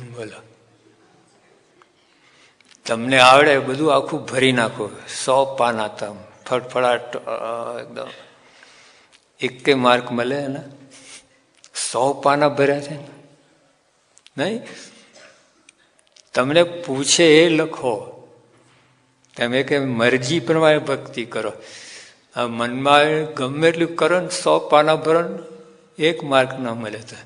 બોલો. તમને આવડે બધું આખું ભરી નાખો. સો પાના તમ. ફટફડાટ એકદમ. એકે માર્ક મળે ને સો પાના ભર્યા છે ને. નહીં? તમને પૂછે એ લખો. તમે કે મરજી પ્રમાણે ભક્તિ કરો. આ મનમાં ગમે એટલું કરો ને, સો પાના ભરો ને, એક માર્ક ના મળે તો.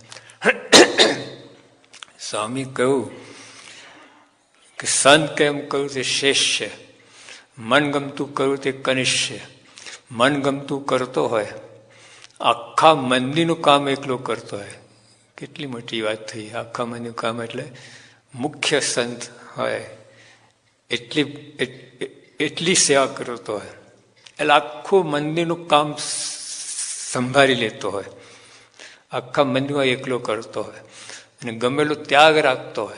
સ્વામી કહ્યું કે સંત કેમ કહ્યું તે છે મનગમતું કરવું તે કનિષ્ય. મનગમતું કરતો હોય, આખા મંદિરનું કામ એકલો કરતો હોય. કેટલી મોટી વાત થઈ. આખા મંદિરનું કામ એટલે મુખ્ય સંત હોય. એટલી એટ- એટલી સેવા કરતો હોય. એટલે આખું મંદિરનું કામ સંભાળી લેતો હોય. આખા મંદિરમાં એકલો કરતો હોય. અને ગમેલો ત્યાગ રાખતો હોય.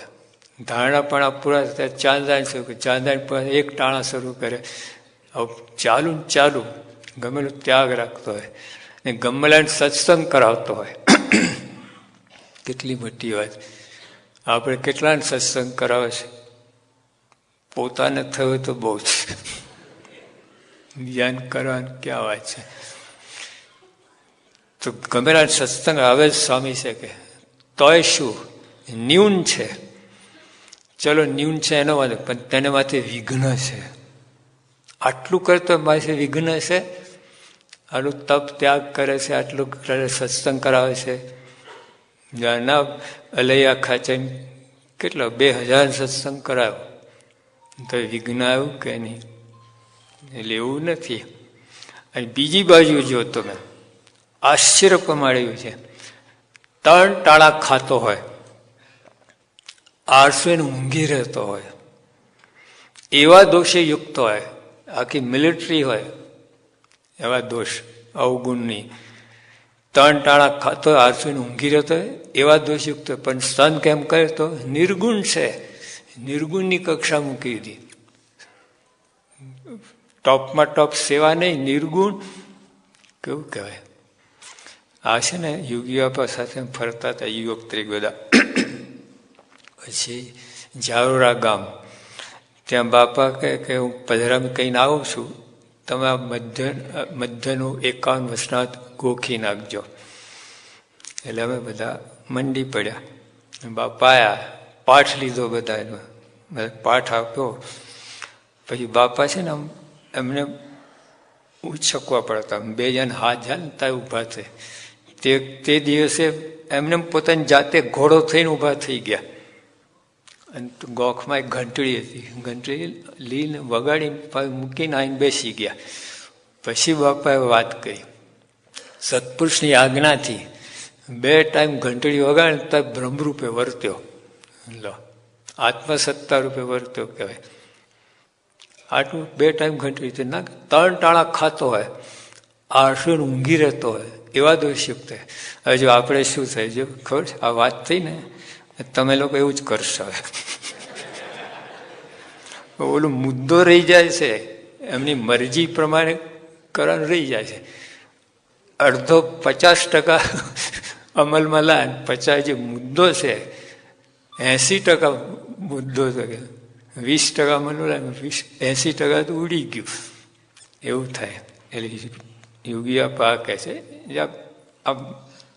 ધારણાપણા પૂરા થતા ચાંદાન શરૂ કરે ચાંદાન પૂરા એક ટાણા શરૂ કરે. ચાલુ ને ચાલુ ગમેલો ત્યાગ રાખતો હોય. અને ગમેલાને સત્સંગ કરાવતો હોય. કેટલી મોટી વાત. આપણે કેટલાને સત્સંગ કરાવે છે? પોતાને થયું તો બહુ છે ધ્યાન કરવાની ક્યાં વાત છે? તો ગમેલા સત્સંગ આવે જ સ્વામી છે કે તોય શું? ન્યૂન છે. ચલો ન્યૂન છે એનો વાંધો પણ તેને માથે વિઘ્ન છે. આટલું કરતો માથે વિઘ્ન છે? આટલું તપ ત્યાગ કરે છે, આટલું સત્સંગ કરાવે છે. ના અલૈયા ખાચે કેટલો, બે હજાર સત્સંગ કરાયો. તો વિઘ્ન આવ્યું કે નહીં? એટલે એવું નથી. અને બીજી બાજુ જો તમે, આશ્ચર્ય પમાડ્યું છે. ત્રણ ટાળા ખાતો હોય આરસુએને ઊંઘી રહેતો હોય, એવા દોષે યુક્ત હોય, આખી મિલિટરી હોય, એવા દોષ, અવગુણની. ત્રણ ટાણા ખાતો હોય આળસુ ઊંઘી રહેતો હોય, એવા દોષયુક્ત હોય. પણ સ્તન કેમ કરે તો, નિર્ગુણ છે. નિર્ગુણની કક્ષા મૂકી દીધી. ટોપમાં ટોપ સેવા નહીં, નિર્ગુણ, કેવું કહેવાય? આ છે ને યુગી બાપા સાથે ફરતા હતા યુવક તરીકે બધા. પછી જારોરા ગામ. ત્યાં બાપા કહે કે હું પધરામાં કહીને આવું છું. તમે આ મધ્ય, મધ્યનું એકાવન વસનાથ ગોખી નાખજો. એટલે અમે બધા મંડી પડ્યા. બાપા આયા, પાઠ લીધો બધા એનો પાઠ આપ્યો. પછી બાપા છે ને એમને ઉછકવા પડતા. બે જણ હાથ જાય ને ત્યાં ઊભા થઈ તે તે દિવસે એમને પોતાની જાતે ઘોડો થઈને ઊભા થઈ ગયા. અને ગોખમાં એક ઘંટડી હતી. ઘંટડી લઈને વગાડીને મૂકીને આવીને બેસી ગયા. પછી બાપાએ વાત કરી. સત્પુરુષની આજ્ઞાથી બે ટાઈમ ઘંટડી વગાડે તો બ્રહ્મરૂપે વર્ત્યો. લો, આત્મસત્તા રૂપે વર્ત્યો કહેવાય. આટલું બે ટાઈમ ઘંટડી ના, ત્રણ ટાણા ખાતો હોય આળસુ ઊંઘી રહેતો હોય. એવા દોષયુક્ત હવે જો આપણે શું થાય, જો ખબર છે? આ વાત થઈ ને, તમે લોકો એવું જ કરશો ઓલું મુદ્દો રહી જાય છે, એમની મરજી પ્રમાણે કરવાનું રહી જાય છે. અડધો પચાસ ટકા અમલમાં લા પચાસ જે મુદ્દો છે, એસી ટકા મુદ્દો છે વીસ ટકા અમલમાં વીસ, એસી ટકા તો ઉડી ગયું. એવું થાય. એટલે યોગી કહે છે આ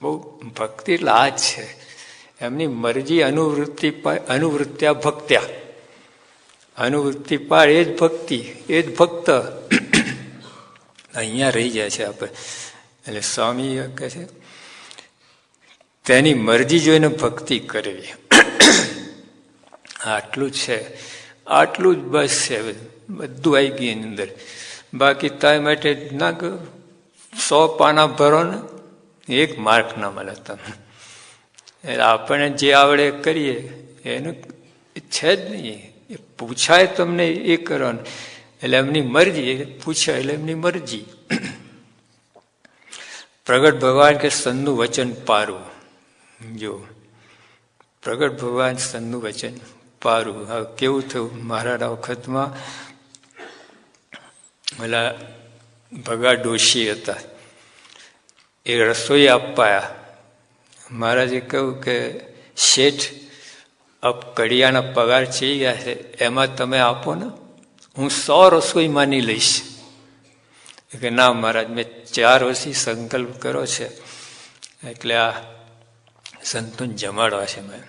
બહુ ભક્તિ એટલે જ છે. એમની મરજી અનુવૃત્તિ અનુવૃત્ત્યા ભક્ત્યા. અનુવૃત્તિ પાડ એ જ ભક્તિ, એ જ ભક્ત. અહીંયા રહી જાય છે આપણે એટલે સ્વામી કહે છે, તેની મરજી જોઈને ભક્તિ કરવી. આટલું છે. આટલું જ બસ છે. બધું આવી ગયું એની અંદર. બાકી તાય માટે ના સો પાના ભરો ને, એક માર્ક ના મળે તમે એટલે આપણને જે આવડે કરીએ, એનું છે જ નહીં. એ પૂછાય તમને એ કરવાનું એટલે એમની મરજી પૂછાય એટલે એમની મરજી. પ્રગટ ભગવાન કે સનનું વચન પારું. જો, પ્રગટ ભગવાન સનનું વચન પારું. હવે કેવું થયું? મહારાણા વખતમાં પેલા ભગા ડોશી હતા. એ રસોઈ આપવા મહારાજે કહ્યું કે, શેઠ, આપ કડિયાના પગાર ચઈ ગયા છે? એમાં તમે આપો ને. હું સો રસોઈ માની લઈશ. કે, ના મહારાજ, મેં ચાર વર્ષથી સંકલ્પ કર્યો છે. એટલે આ સંતોન જમાડવા છે મેં.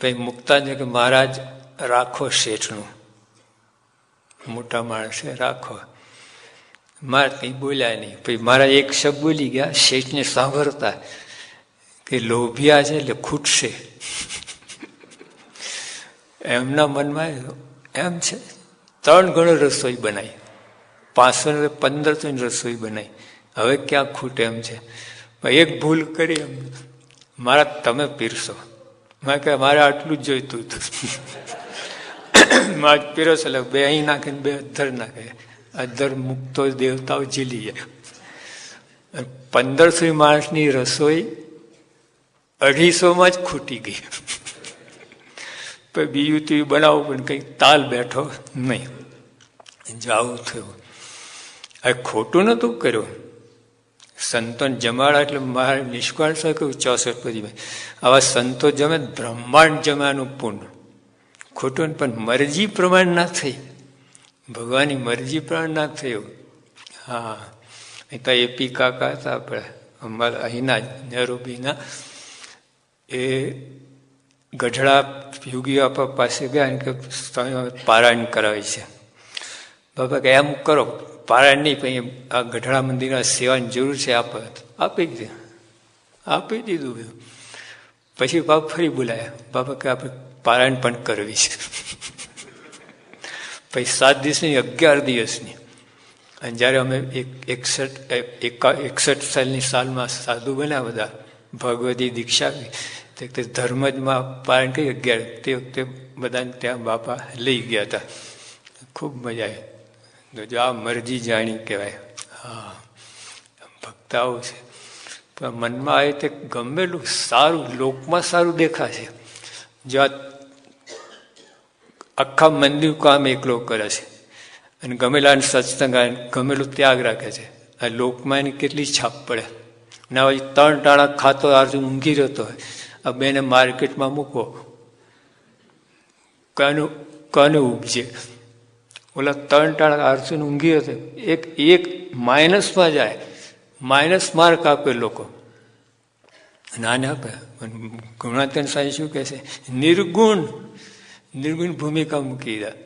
પછી મુક્તા છે કે, મહારાજ, રાખો શેઠનું. મોટા માણસે રાખો. મારે કંઈ બોલ્યા નહીં પછી મારા એક શબ્દ બોલી ગયા, શેઠને સાંભળતા કે લોભિયા છે એટલે ખૂટશે. એમના મનમાં એમ છે, ત્રણ ગણો રસોઈ બનાવી પાંચસો ને પંદરસો રસોઈ બનાવી હવે ક્યાં ખૂટે એમ છે. એક ભૂલ કરી એમ. મારા તમે પીરશો મેં કહે મારે આટલું જ જોઈતું હતું. પીરો પીરસો એટલે બે અહીં નાખે બે અધર નાખે. અધર મુક્તો દેવતાઓ ઝીલી જાય પંદરસો માણસની રસોઈ અઢીસોમાં જ ખૂટી ગઈ. પણ બીજું તો બનાવો, પણ કંઈક તાલ બેઠો નહીં. જાવું થયું. હવે ખોટું નહોતું કર્યું. સંતોન જમાડા એટલે મારે નિષ્કાળ કહ્યું ચોસઠ પછી આવા સંતો જમે બ્રહ્માંડ જમાનું પૂર્ણ. ખોટું પણ મરજી પ્રમાણ ના થઈ. ભગવાનની મરજી પ્રમાણ ના થયું. હા, એ તો એપી કાકા હતા આપણે અમારા અહીંના નરોબીના એ ગઢડા યુગી બાપા પાસે ગયા કે પારાયણ કરાવે છે. બાપા કે એમ કરો, પારાયણ નહીં પછી આ ગઢડા મંદિરના સેવાની જરૂર છે આપ આપી દીધું આપી દીધું પછી બાપ ફરી બોલાયા. બાપા કે આપણે પારાયણ પણ કરવી છે. પછી સાત દિવસની, અગિયાર દિવસની. અને જ્યારે અમે એક, એકસઠ, એકા, એકસઠ સાલની સાલમાં સાધુ બન્યા બધા, ભગવતી દીક્ષા તે ધર્મજમાં પારણ કરી, અગિયાર, તે વખતે બધાને ત્યાં બાપા લઈ ગયા હતા. ખૂબ મજા આવી. જો આ મરજી જાણી કહેવાય. હા, ભક્તાઓ છે. પણ મનમાં આવે તે ગમેલું, સારું, લોકમાં સારું દેખાશે. જો આખા મંદિર કામ એકલો કરે છે. અને ગમેલા સત્સંગ ગમેલું ત્યાગ રાખે છે. આ લોકમાં એની કેટલી છાપ પડે. ના હવે ત્રણ ટાણા ખાતો આજુ ઊંઘી રહેતો હોય. આ બેને માર્કેટમાં મૂકો કનું કનું ઉપજે. ઓલા ત્રણ ટાણા આરસુને ઊંઘી હતો એક એક માઇનસમાં જાય. માઇનસ માર્ક આપે લોકો. નાને આપે. તેને સાંઈ શું કહે છે? નિર્ગુણ. નિર્ગુણ ભૂમિકા મૂકી દીધા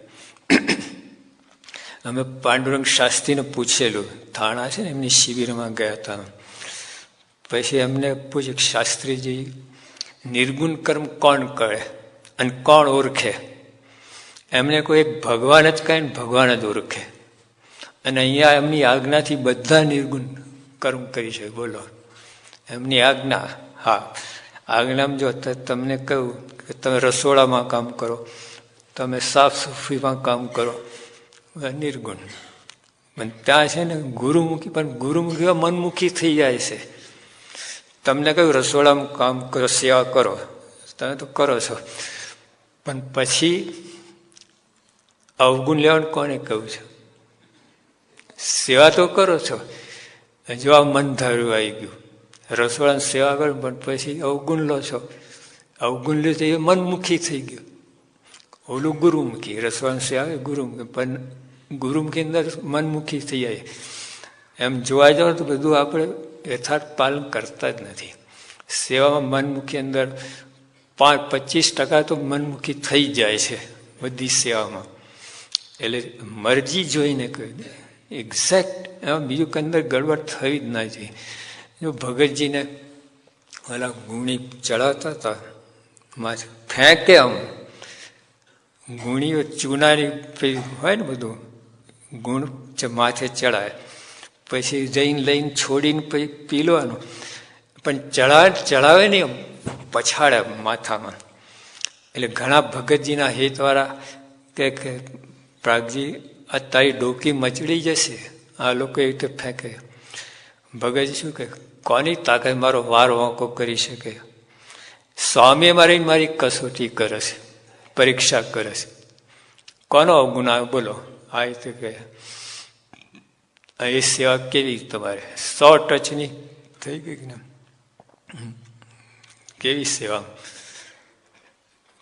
અમે પાંડુરંગ શાસ્ત્રીને પૂછેલું થાણા છે ને એમની શિબિરમાં ગયા હતા પછી એમને પૂછ્યું શાસ્ત્રીજી નિર્ગુણ કર્મ કોણ કરે અને કોણ ઓળખે એમને કોઈ એક ભગવાન જ કહે ને ભગવાન જ ઓળખે અને અહીંયા એમની આજ્ઞાથી બધા નિર્ગુણ કર્મ કરી શકે બોલો એમની આજ્ઞા હા આજ્ઞામાં જો તમને કહ્યું કે તમે રસોડામાં કામ કરો, તમે સાફ સફાઈમાં કામ કરો નિર્ગુણ. ત્યાં છે ને ગુરુમુખી, પણ ગુરુમુખી મનમુખી થઈ જાય છે. તમને કહ્યું રસોડામાં કામ કરો, સેવા કરો. તમે તો કરો છો. પણ પછી અવગુણ લેવાનું કોને કહ્યું છે? સેવા તો કરો છો. જો આ મન ધાર્યું આવી ગયું રસોડાની સેવા કરો પણ પછી અવગુણ લો છો. અવગુણ લે તો એ મનમુખી થઈ ગયું. ઓલું ગુરુમુખી રસોડાની સેવા ગુરુમુખી. પણ ગુરુમુખી અંદર મનમુખી થઈ જાય. એમ જોવા જાવ તો બધું આપણે યથાર્થ પાલન કરતા જ નથી. સેવામાં મનમુખી અંદર પાંચ, પચીસ ટકા તો મનમુખી થઈ જાય છે બધી સેવામાં. એટલે મરજી જોઈને કહ્યું એક્ઝેક્ટ એમાં બીજું અંદર ગડબડ થઈ જ ના જોઈએ જો ભગતજીને ઓલા ગુણી ચડાવતા હતા, માથે ફેંકે આમ, ગુણીઓ ચૂનાની હોય ને બધું, ગુણ માથે ચડાય, પછી જઈને લઈને છોડીને પછી પી લેવાનું પણ ચડાવે ચડાવે નહીં આમ, પછાડે માથામાં. એટલે ઘણા ભગતજીના હિતવાળા કે, પ્રાગજી, આ તારી ડોકી મચડી જશે, આ લોકો એ રીતે ફેંકે. ભગતજી શું કહે? કોની તાકાત મારો વાર વાંકો કરી શકે? સ્વામી મારી મારી કસોટી કરે છે, પરીક્ષા કરે છે. કોનો આવે બોલો, આ રીતે કહે. એ સેવા કેવી તમારે? સો ટચની થઈ ગઈ ને કેવી સેવા?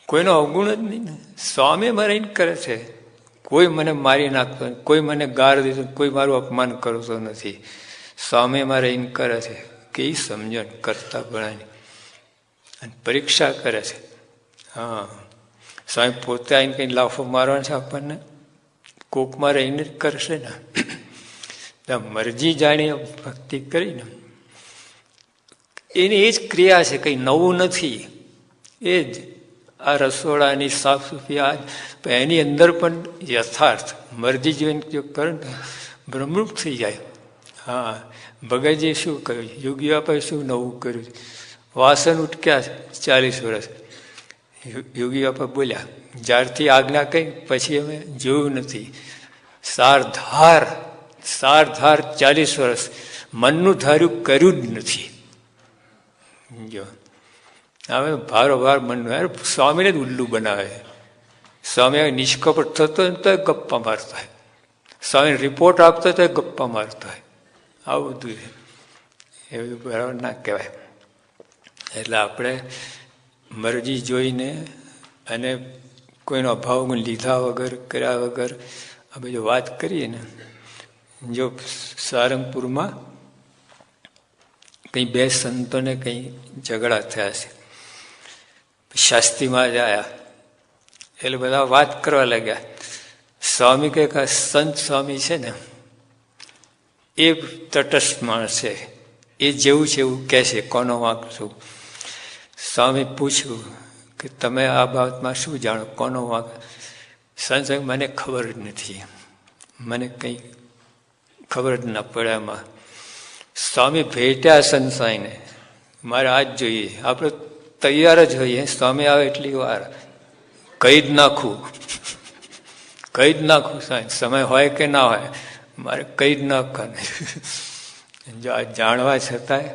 કોઈનો અવગુણ જ નહીં ને. સ્વામી મારે રહીને કરે છે. કોઈ મને મારી નાખતો કોઈ મને ગાર દીધો કોઈ મારું અપમાન કરતો નથી. સ્વામી મારે રહીને કરે છે કે એ સમજણ કરતા ભણાની અને પરીક્ષા કરે છે. હા. સ્વામી પોતે આવીને કંઈ લાફો મારવાનો છે આપણને? કોકમાં રહીને જ કરશે ને. મરજી જાણી ભક્તિ કરીને. એની એ જ ક્રિયા છે, કંઈ નવું નથી. એ જ. આ રસોડાની સાફ સફાઈ આ. એની અંદર પણ યથાર્થ. મરજી જોઈને જો કરે ને ભ્રમરૂપ થઈ જાય. હા ભગતજીએ શું કર્યું? યોગી બાપાએ શું નવું કર્યું? વાસણ ઉટક્યા ચાલીસ વર્ષ યોગી બાપા બોલ્યા, જ્યારથી આજ્ઞા કહી પછી અમે જોયું નથી. સારધાર સારધાર ચાલીસ વર્ષ મનનું ધાર્યું કર્યું જ નથી. જો, હવે ભારોભાર મનનું યાર સ્વામીને જ ઉલ્લુ બનાવે. સ્વામી નિષ્કપટ થતો હોય તો ગપ્પા મારતો હોય. સ્વામી રિપોર્ટ આપતો તો ગપ્પા મારતો હોય. આવું બધું છે. એ બધું બરાબર ના કહેવાય. એટલે આપણે મરજી જોઈને અને કોઈનો અભાવ લીધા વગર, કર્યા વગર આ બધું વાત કરીએ ને, જો સારંગપુરમાં કંઈ બે સંતોને કંઈ ઝઘડા થયા છે. શાસ્ત્રીમાં જ આવ્યા એટલે બધા વાત કરવા લાગ્યા. સ્વામી કે સંત સ્વામી છે ને એ તટસ્થ માણસ છે. એ જેવું છે એવું કહે છે. કોનો વાંક શું સ્વામી પૂછ્યું કે તમે આ બાબતમાં શું જાણો? કોનો વાંક? સંસંગ મને ખબર જ નથી. મને કંઈ ખબર જ ના પડે એમાં સ્વામી ભેટ્યા સંસાઈને મારે આજ જોઈએ. આપણે તૈયાર જ હોઈએ. સ્વામી આવે એટલી વાર. કહી જ નાખું. કહી જ નાખું સાહેબ. સમય હોય કે ના હોય. મારે કંઈ જ ન આ જાણવા છતાંય